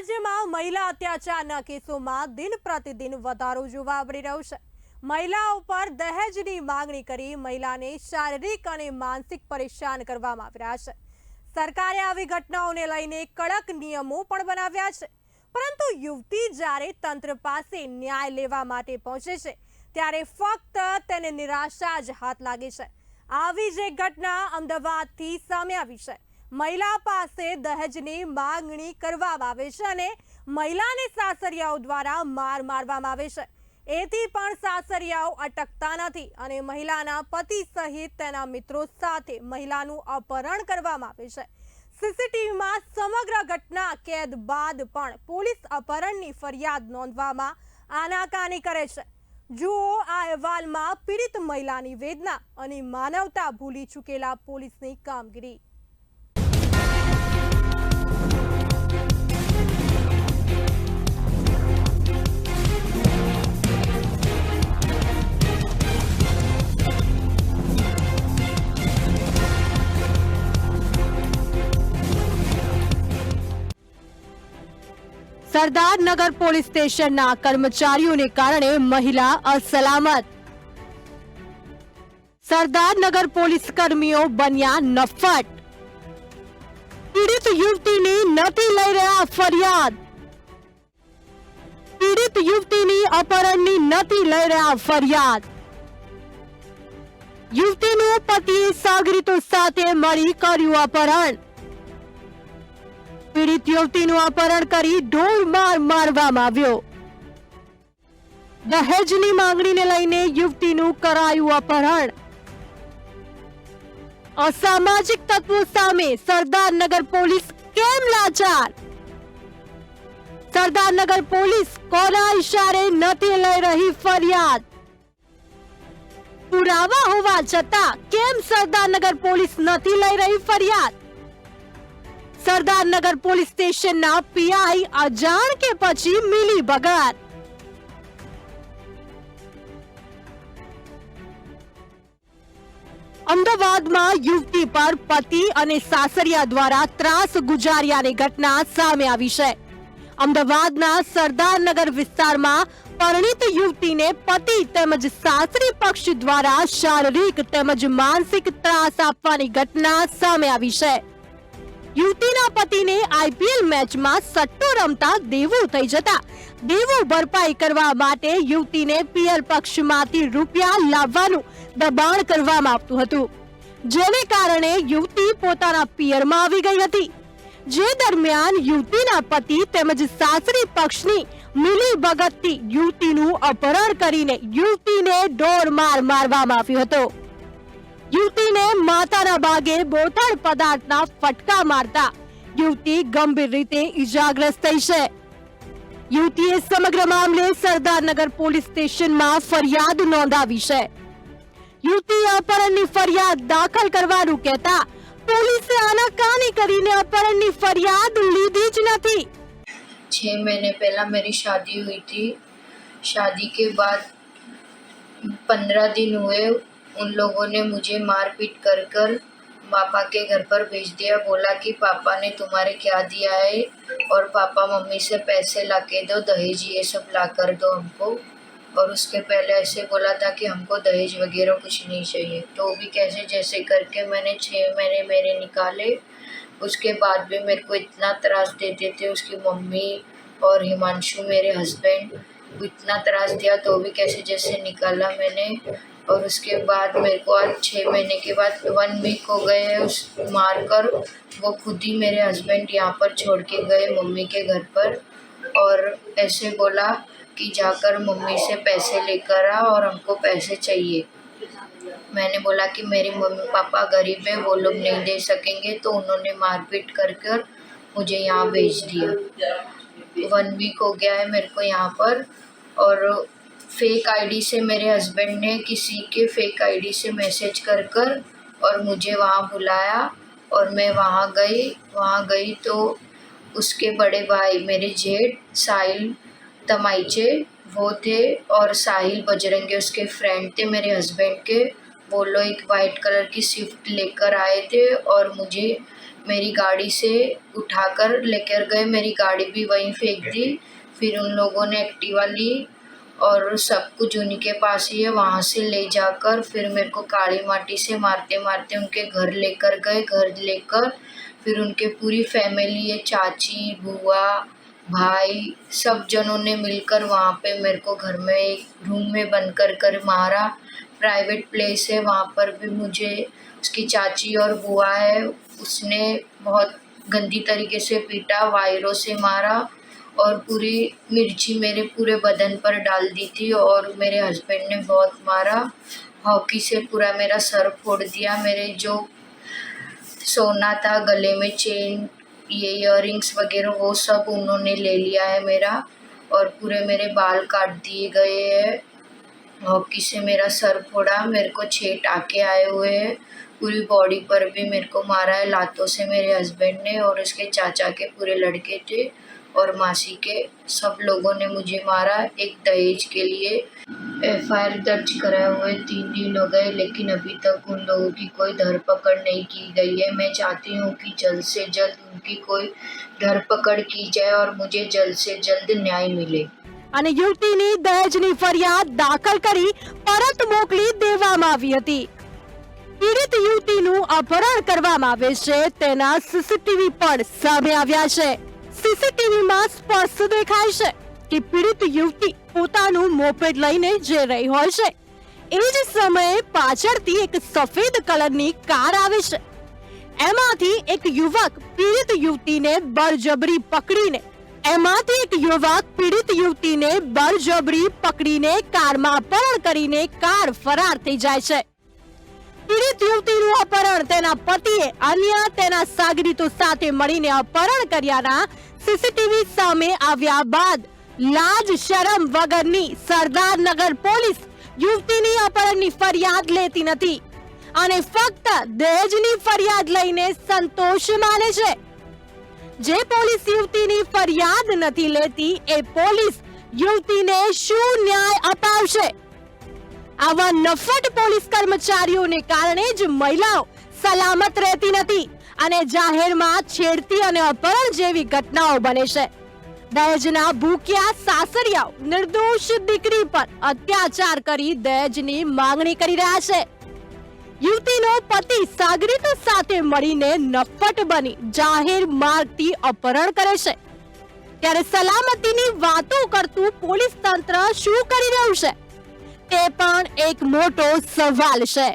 રાજ્યમાં મહિલા અત્યાચારના કેસોમાં દિન પ્રતિદિન વધારો જોવા મળી રહ્યો છે. મહિલાઓ પર દહેજની માંગણી કરી મહિલાને શારીરિક અને માનસિક પરેશાન કરવામાં આવી રહ્યા છે. સરકારે આવી ઘટનાઓને લઈને કડક નિયમો પણ બનાવ્યા છે. પરંતુ યુવતી જ્યારે તંત્ર પાસે ન્યાય લેવા માટે પહોંચે છે, ત્યારે ફક્ત તેને નિરાશા જ હાથ લાગે છે. આવી જ એક ઘટના અમદાવાદથી સામે આવી છે મહિલા પાસે દહેજની માંગણી કરવામાં આવે છે અને મહિલાને સાસરિયાઓ દ્વારા માર મારવામાં આવે છે. એથી પણ સાસરિયાઓ અટકતા નથી અને મહિલાના પતિ સહિત તેના મિત્રો સાથે મહિલાનું અપહરણ કરવામાં આવે છે. સીસીટીવીમાં સમગ્ર ઘટના કેદ બાદ પણ પોલીસ અપહરણની ફરિયાદ નોંધવામાં આનાકાની કરે છે. જુઓ આ અહેવાલમાં પીડિત મહિલાની વેદના અને માનવતા ભૂલી ચૂકેલા પોલીસની કામગીરી. સરદારનગર પોલીસ સ્ટેશનના કર્મચારીઓને કારણે મહિલા અસલામત. સરદારનગર પોલીસ કર્મીઓ બન્યા નફટ પીડિત યુવતીની નથી લઈ રહ્યા ફરિયાદ. પીડિત યુવતીની અપહરણની નથી લઈ રહ્યા ફરિયાદ. યુવતીનું પતિએ સાગરીતો સાથે મળી કર્યું અપહરણ. પીડિત યુવતીનું અપહરણ કરી ઢોર માર મારવામાં આવ્યો. દહેજની માંગણીને લઈને યુવતીનું કરાયું અપહરણ. અસામાજિક તત્વો સામે સરદારનગર પોલીસ કેમ લાચાર? સરદારનગર પોલીસ કોના ઇશારે નથી લઈ રહી ફરિયાદ? પુરાવા હોવા છતાં કેમ સરદારનગર પોલીસ નથી લઈ રહી ફરિયાદ? સરદારનગર પોલીસ સ્ટેશનના પીઆઈ અજાણ કે પછી મિલી બગાર. અમદાવાદમાં યુવતી પર પતિ અને સાસરિયા દ્વારા ત્રાસ ગુજાર્યાની ઘટના સામે આવી છે. અમદાવાદના સરદારનગર વિસ્તારમાં પરિણીત યુવતીને પતિ તેમજ સાસરી પક્ષ દ્વારા શારીરિક તેમજ માનસિક ત્રાસ આપવાની ઘટના સામે આવી છે. યુવતીના પતિને આઈપીએલ મેચમાં સટ્ટો રમતા દેવું થઈ જતા. દેવું ભરપાઈ કરવા માટે યુવતીને પીએલ પક્ષમાંથી રૂપિયા લાવવાનું દબાણ કરવામાં આવતું હતું. જેને કારણે યુવતી પોતાના પિયરમાં આવી ગઈ હતી. જે દરમિયાન યુવતીના પતિ તેમજ સાસરી પક્ષની મિલી ભગતથી યુવતીનું અપહરણ કરીને યુવતીને ડોર માર મારવામાં આવ્યો હતો. યુવતીને માથાના ભાગે બોથડ પદાર્થના ફટકા મારતા યુવતી ગંભીર રીતે ઈજાગ્રસ્ત થઈ છે યુવતીએ સમગ્ર મામલે સરદારનગર પોલીસ સ્ટેશનમાં ફરિયાદ નોંધાવી છે યુવતીએ અપહરણની ફરિયાદ દાખલ કરવાનું કહેતા પોલીસે આનાકાની કરીને અપહરણની ફરિયાદ લીધી જ નથી छः महीने पहला मेरी शादी हुई थी शादी के बाद पंद्रह दिन हुए उन लोगों ने मुझे मारपीट कर कर पापा के घर पर भेज दिया। बोला कि, पापा ने तुम्हारे क्या दिया है? और पापा मम्मी से पैसे ला के दो, दहेज ये सब ला कर दो हमको। और उसके पहले ऐसे बोला था कि, हमको दहेज वगैरह कुछ नहीं चाहिए। तो भी कैसे, जैसे करके मैंने छः महीने मेरे निकाले। उसके बाद भी मेरे को इतना त्रास देते थे। उसकी मम्मी और हिमांशु मेरे हस्बैंड इतना त्रास दिया तो भी कैसे जैसे निकाला मैंने। और उसके बाद मेरे को आज छः महीने के बाद वन वीक हो गए हैं उस मार कर वो खुद ही मेरे हस्बैंड यहाँ पर छोड़ के गए मम्मी के घर पर। और ऐसे बोला कि जाकर मम्मी से पैसे लेकर आ और हमको पैसे चाहिए। मैंने बोला कि मेरी मम्मी पापा गरीब है, वो लोग नहीं दे सकेंगे तो उन्होंने मारपीट कर कर मुझे यहाँ भेज दिया। वन वीक हो गया है मेरे को यहाँ पर। और फेक आईडी से मेरे हस्बैंड ने किसी के फेक आईडी से मैसेज कर कर और मुझे वहाँ बुलाया और मैं वहाँ गई। वहाँ गई तो उसके बड़े भाई मेरे जेठ, साहिल, तमाइचे वो थे और साहिल बजरंगे उसके फ्रेंड थे मेरे हस्बैंड के। वो लोग एक वाइट कलर की स्विफ्ट लेकर आए थे और मुझे मेरी गाड़ी से उठाकर लेकर गए। मेरी गाड़ी भी वहीं फेंक दी। फिर उन लोगों ने एक्टिवा ली और सब कुछ उन्हीं के पास ही है। वहाँ से ले जाकर फिर मेरे को काली माटी से मारते मारते उनके घर लेकर गए। घर लेकर फिर उनके पूरी फैमिली है चाची, बुआ, भाई, सब जनों ने मिलकर वहाँ पे मेरे को घर में एक रूम में बंद कर कर मारा। प्राइवेट प्लेस है, वहाँ पर भी मुझे उसकी चाची और बुआ है, उसने बहुत गंदी तरीके से पीटा, वायरों से मारा और पूरी मिर्ची मेरे पूरे बदन पर डाल दी थी और मेरे हस्बैंड ने बहुत मारा। हॉकी से पूरा मेरा सर फोड़ दिया, मेरे जो सोना था, गले में चेन ये इयर वगैरह, वो सब उन्होंने ले लिया है मेरा और पूरे मेरे बाल काट दिए गए हैं। हॉकी से मेरा सर फोड़ा, मेरे को छः टाके आए हुए हैं। पूरी बॉडी पर भी मेरे को मारा है, लातों से मेरे हस्बैंड ने और उसके चाचा के पूरे लड़के थे और मासी के सब लोगों ने मुझे मारा। एक दहेज के लिए एफआईआर दर्ज कराए हुए तीन दिन हो गए, लेकिन अभी तक उन लोगों की कोई धरपकड़ नहीं की गई है। मैं चाहती हूँ कि जल्द से जल्द उनकी कोई धरपकड़ की जाए और मुझे जल्द से जल्द न्याय मिले। અને યુવતીની દહેજની ફરિયાદ દાખલ કરી પરત મોકલી દેવામાં આવી હતી. પીડિત યુવતીનું અપહરણ કરવામાં આવે છે, તેના સીસીટીવી પણ સામે આવ્યા છે. સીસીટીવીમાં સ્પષ્ટ દેખાય છે કે પીડિત યુવતી પોતાનું મોપેડ લઈને જઈ રહી હોય છે, એ જ સમયે પાછળથી એક સફેદ કલરની કાર આવે છે. એમાંથી એક યુવક પીડિત યુવતીને બળજબરી પકડીને એમાંથી એક યુવક પીડિત યુવતીને બળજબરી પકડીને કારમાં અપહરણ કરીને કાર ફરાર થઈ જાય છે. પીડિત યુવતીનું અપહરણ તેના પતિએ અન્ય તેના સાગરીતો સાથે મળીને અપહરણ કર્યાના સીસીટીવી સામે આવ્યા બાદ લાજ, શરમ વગરની સરદારનગર પોલીસ યુવતીની અપહરણની ફરિયાદ લેતી નથી અને ફક્ત દહેજની ફરિયાદ લઈને સંતોષ માને છે. જે પોલીસ યુવતીની ફરિયાદ નથી લેતી, એ પોલીસ યુવતીને શું ન્યાય અપાવશે? આવા નફટ પોલીસ કર્મચારીઓને કારણે જ મહિલાઓ સલામત રહેતી નથી અને જાહેરમાં છેડતી અને અપહરણ જેવી ઘટનાઓ બને છે. દહેજના ભૂખ્યા સાસરિયાઓ, નિર્દોષ દીકરી પર અત્યાચાર કરી દહેજની માંગણી કરી રહ્યા છે. યુવતીનો પતિ સાગરીત સાથે મળીને નફટ બની, જાહેર માર્ગથી અપહરણ કરે છે. ત્યારે સલામતીની વાતો કરતું પોલીસ તંત્ર શું કરી રહ્યું છે? તે પણ એક મોટો સવાલ છે.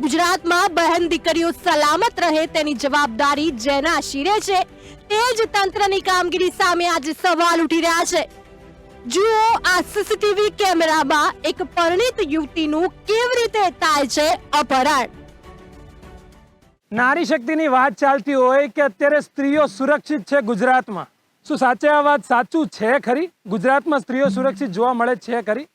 ગુજરાતમાં બહેન દીકરીઓ સલામત રહે તેની જવાબદારી જેના શિરે છે, તે જ તંત્રની કામગીરી સામે આજે સવાલ ઉઠી રહ્યા છે. જુઓ આ સીસીટીવી કેમેરામાં એક પરિણીત યુવતીનું કેવી રીતે થાય છે અપહરણ. નારી શક્તિની વાત ચાલતી હોય કે અત્યારે સ્ત્રીઓ સુરક્ષિત છે ગુજરાતમાં. શું સાચે આ વાત સાચું છે ખરી? ગુજરાતમાં સ્ત્રીઓ સુરક્ષિત જોવા મળે છે ખરી?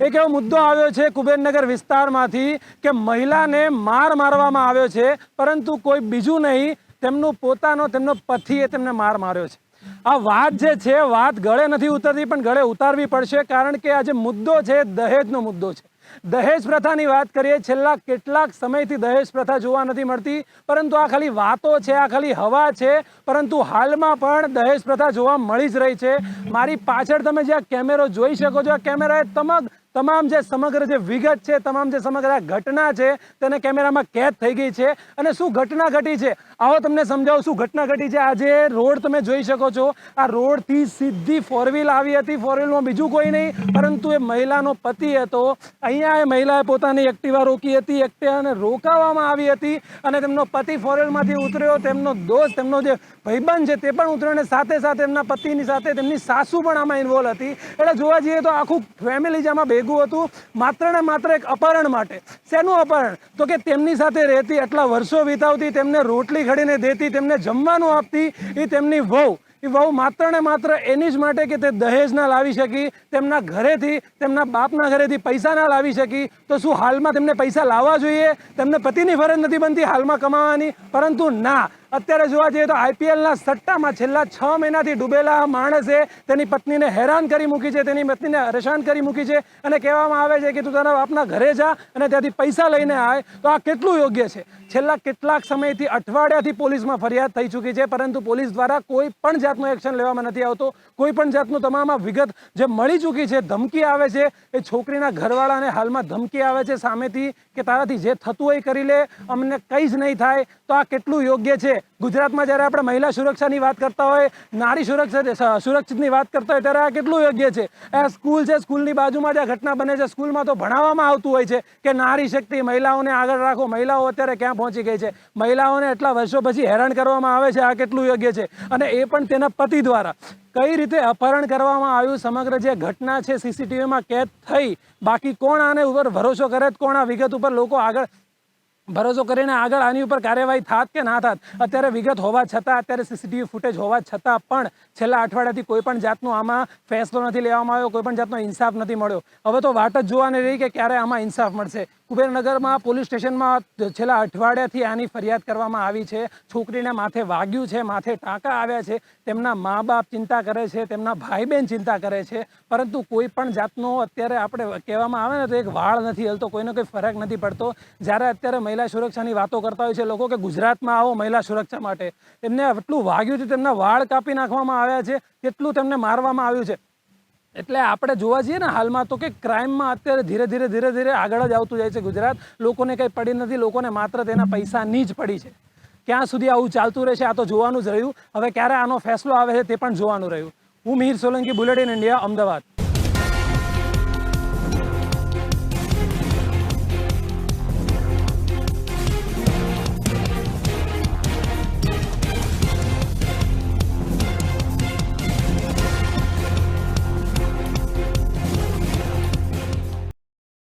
એક એવો મુદ્દો આવ્યો છે કુબેરનગર વિસ્તારમાંથી કે મહિલાને માર મારવામાં આવ્યો છે, પરંતુ કોઈ બીજું નહીં, તેમનું પોતાનો, તેમનો પતિએ તેમને માર માર્યો છે. આ વાત જે છે, વાત ગળે નથી ઉતરતી, પણ ગળે ઉતારવી પડશે, કારણ કે આ જે મુદ્દો છે દહેજનો મુદ્દો છે. દહેજ પ્રથાની વાત કરીએ, છેલ્લા કેટલાક સમયથી દહેજ પ્રથા જોવા નથી મળતી, પરંતુ આ ખાલી વાતો છે, આ ખાલી હવા છે, પરંતુ હાલમાં પણ દહેજ પ્રથા જોવા મળી જ રહી છે. મારી પાછળ તમે જે આ કેમેરો જોઈ શકો છો, આ કેમેરાએ તમામ તમામ જે સમગ્ર જે વિગત છે, તમામ જે સમગ્ર આ ઘટના છે, તેને કેમેરામાં કેદ થઈ ગઈ છે. અને શું ઘટના ઘટી છે? આવો તમને સમજાવું, શું ઘટના ઘટી છે? આજે રોડ તમે જોઈ શકો છો. આ રોડથી સીધી ફોર આવી હતી. ફોર વ્હીલમાં બીજું કોઈ નહીં, પરંતુ એ મહિલાનો પતિ હતો. અહીંયા એ મહિલાએ પોતાની એક્ટિવા રોકી હતી, એક્ટિવાને રોકાવવામાં આવી હતી. અને તેમનો પતિ ફોર ઉતર્યો. તેમનો દોસ્ત, તેમનો જે ભાઈબંધ છે તે પણ ઉતર્યો અને સાથે સાથે એમના પતિની સાથે તેમની સાસુ પણ આમાં ઇન્વોલ્વ હતી. એટલે જોવા જઈએ તો આખું ફેમિલી જ આમાં ભેગું હતું. માત્ર ને માત્ર એક અપહરણ માટે. શેનું અપહરણ? તો કે તેમની સાથે રહેતી, આટલા વર્ષો વિતાવતી, તેમને રોટલી ઘડીને દેતી, તેમને જમવાનું આપતી એ તેમની વહુ. એ વહુ માત્ર ને માત્ર એની જ માટે કે તે દહેજ ના લાવી શકી, તેમના ઘરેથી, તેમના બાપના ઘરેથી પૈસા ના લાવી શકી. તો શું હાલમાં તેમને પૈસા લાવવા જોઈએ? તેમને પતિની ફરજ નથી બનતી હાલમાં કમાવાની? પરંતુ ના અત્યારે જોવા જઈએ તો આઈપીએલના સટ્ટામાં છેલ્લા છ મહિનાથી ડૂબેલા માણસે તેની પત્નીને હેરાન કરી મૂકી છે, તેની પત્નીને પરેશાન કરી મૂકી છે અને કહેવામાં આવે છે કે તું તારા બાપના ઘરે જા અને ત્યાંથી પૈસા લઈને આવે તો આ કેટલું યોગ્ય છે? છેલ્લા કેટલાક સમયથી અઠવાડિયાથી પોલીસમાં ફરિયાદ થઈ ચૂકી છે, પરંતુ પોલીસ દ્વારા કોઈ પણ જાતનું એક્શન લેવામાં નથી આવતો. કોઈ પણ જાતનું તમામ વિગત જે મળી ચૂકી છે, ધમકી આવે છે, એ છોકરીના ઘરવાળાને હાલમાં ધમકી આવે છે સામેથી કે તારાથી જે થતું હોય કરી લે. અમને કંઈ જ નહીં થાય. તો આ કેટલું યોગ્ય છે? ગુજરાતમાં જ્યારે આપણે મહિલા સુરક્ષાની વાત કરતા હોય, નારી સુરક્ષા સુરક્ષિતની વાત કરતા હોય, ત્યારે આ કેટલું યોગ્ય છે? આ સ્કૂલ છે, સ્કૂલની બાજુમાં જે ઘટના બને છે, સ્કૂલમાં તો ભણાવવામાં આવતું હોય છે કે નારી શક્તિ, મહિલાઓને આગળ રાખો. મહિલાઓ અત્યારે ક્યાં પહોંચી ગઈ છે? મહિલાઓને એટલા વર્ષો પછી હેરાન કરવામાં આવે છે, આ કેટલું યોગ્ય છે? અને એ પણ તેના પતિ દ્વારા. કઈ રીતે અપહરણ કરવામાં આવ્યું? સમગ્ર જે ઘટના છે સીસીટીવીમાં કેદ થઈ. બાકી કોણ આને ઉપર ભરોસો કરે? કોણ આ વિગત ઉપર લોકો આગળ ભરોસો કરીને આગળ આની ઉપર કાર્યવાહી થાત કે ના થાત, અત્યારે વિગત હોવા છતાં, અત્યારે સીસીટીવી ફૂટેજ હોવા છતાં પણ છેલ્લા અઠવાડિયાથી કોઈ પણ જાતનો આમાં ફેસલો નથી લેવામાં આવ્યો, કોઈ પણ જાતનો ઇન્સાફ નથી મળ્યો. હવે તો વાટ જ જોવાની રહી કે ક્યારે આમાં ઇન્સાફ મળશે. કુબેરનગરમાં પોલીસ સ્ટેશનમાં છેલ્લા અઠવાડિયાથી આની ફરિયાદ કરવામાં આવી છે. છોકરીને માથે વાગ્યું છે, માથે ટાંકા આવ્યા છે. તેમના મા બાપ ચિંતા કરે છે, તેમના ભાઈ બહેન ચિંતા કરે છે. પરંતુ કોઈ પણ જાતનો અત્યારે આપણે કહેવામાં આવે ને તો એક વાળ નથી હલતો, કોઈનો કોઈ ફરક નથી પડતો. જ્યારે અત્યારે મહિલા સુરક્ષાની વાતો કરતા હોય છે લોકો કે ગુજરાતમાં આવો મહિલા સુરક્ષા માટે. એમને આટલું વાગ્યું છે, તેમના વાળ કાપી નાખવામાં આવ્યા છે કેટલું તેમને મારવામાં આવ્યું છે. એટલે આપણે જોવા જઈએ ને હાલમાં તો કે ક્રાઇમમાં અત્યારે ધીરે ધીરે ધીરે ધીરે આગળ જ આવતું જાય છે ગુજરાત. લોકોને કંઈ પડી નથી, લોકોને માત્ર તેના પૈસાની જ પડી છે. ક્યાં સુધી આવું ચાલતું રહેશે, આ તો જોવાનું જ રહ્યું. હવે ક્યારે આનો ફેસલો આવે છે તે પણ જોવાનું રહ્યું. હું મિહિર સોલંકી, બુલેટિન ઇન્ડિયા, અમદાવાદ.